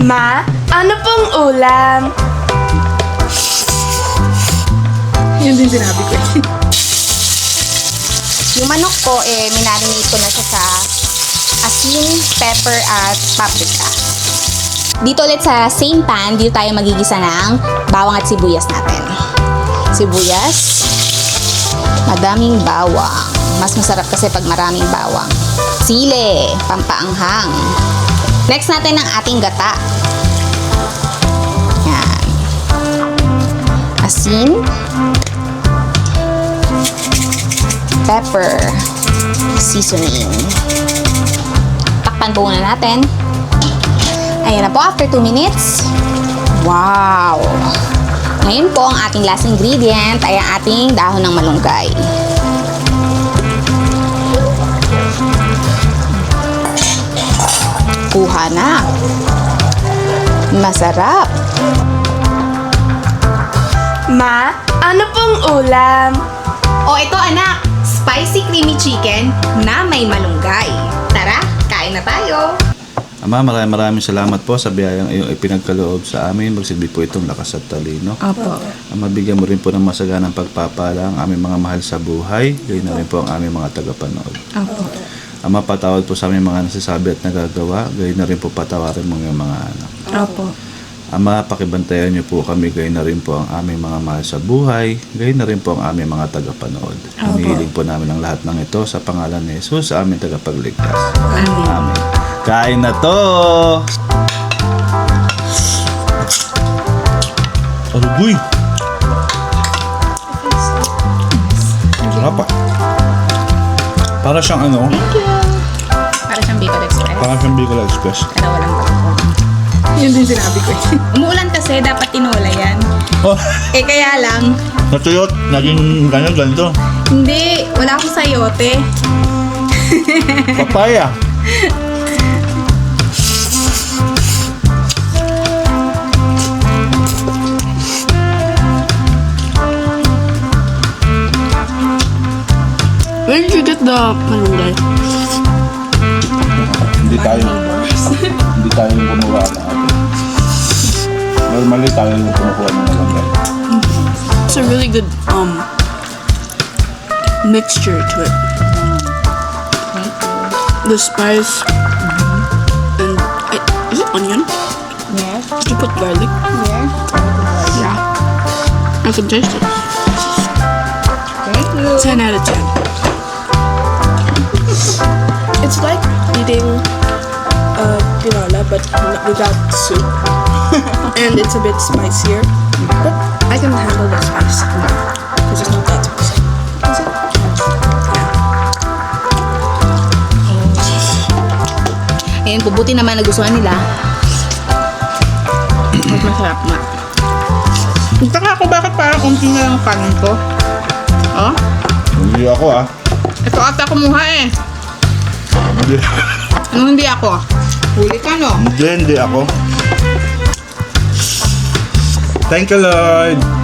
Ma, ano pong ulam? Yun din sinabi ko. Yung manok ko, eh, minarinate ko na siya sa asin, pepper, at paprika. Dito ulit sa same pan, dito tayo magigisa ng bawang at sibuyas natin. Sibuyas, madaming bawang. Mas masarap kasi pag maraming bawang. Sile, pampaanghang. Next natin ang ating gata. Yan. Asin, pepper, seasoning. Takpan po natin. Ayan na po, after 2 minutes. Wow! Ngayon po, ang ating last ingredient ay ang ating dahon ng malunggay. Kuha na. Masarap. Ma, ano pong ulam? O ito anak, spicy creamy chicken na may malunggay. Tara, kain na tayo. Ama, maraming maraming salamat po sa biyayang iyong ipinagkaloob sa amin. Magsilbi po itong lakas at talino. Opo. Ama, bigyan mo rin po ng masaganang pagpapala ang aming mga mahal sa buhay. Gayon na rin po ang aming mga tagapanood. Opo. Ama, patawad po sa aming mga nasasabi at nagagawa. Gayon na rin po patawarin yung mga anak. Opo. Ama, pakibantayan niyo po kami. Gayon na rin po ang aming mga mahal sa buhay. Gayon na rin po ang aming mga tagapanood. Hinihiling po namin ang lahat ng ito sa pangalan ni Jesus, sa aming tagapagligtas. Amen. Amen. Kain na to! Arugoy! Sarap ah. Para siyang ano, Para siyang Bicol Express. para siyang Bicol Express. Pero walang pagkukulang. Yun din sinabi ko. Umuulan kasi, dapat tinola yan. Oh, Eh kaya lang, natuyot. Naging ganyan, ganito. hindi, wala akong sayote. Papaya. Where did you get the malunggay? Hindi tayo, hindi tayo yung kumuha ng atin. Normally tayo yung kumukuha ng malunggay. It's a really good um mixture to it. The spice and it, is it onion? Yes, Did you put garlic? yes. Yeah. I can taste it. Thank you. 10 out of 10. Eating uh, tinola but not without soup. and it's a bit spicier. But I can handle the spice. Because it's not that spicy. Is it? Ayun, pubuti naman nagustuhan nila. Mas masarap na. Nagtaka ako bakit parang unti na lang ang kanin ko. Oh, Hindi ako ah. ito ata kumuha eh. Hindi, Ano hindi ako? Huli ka no? hindi, hindi ako. Thank you, Lord.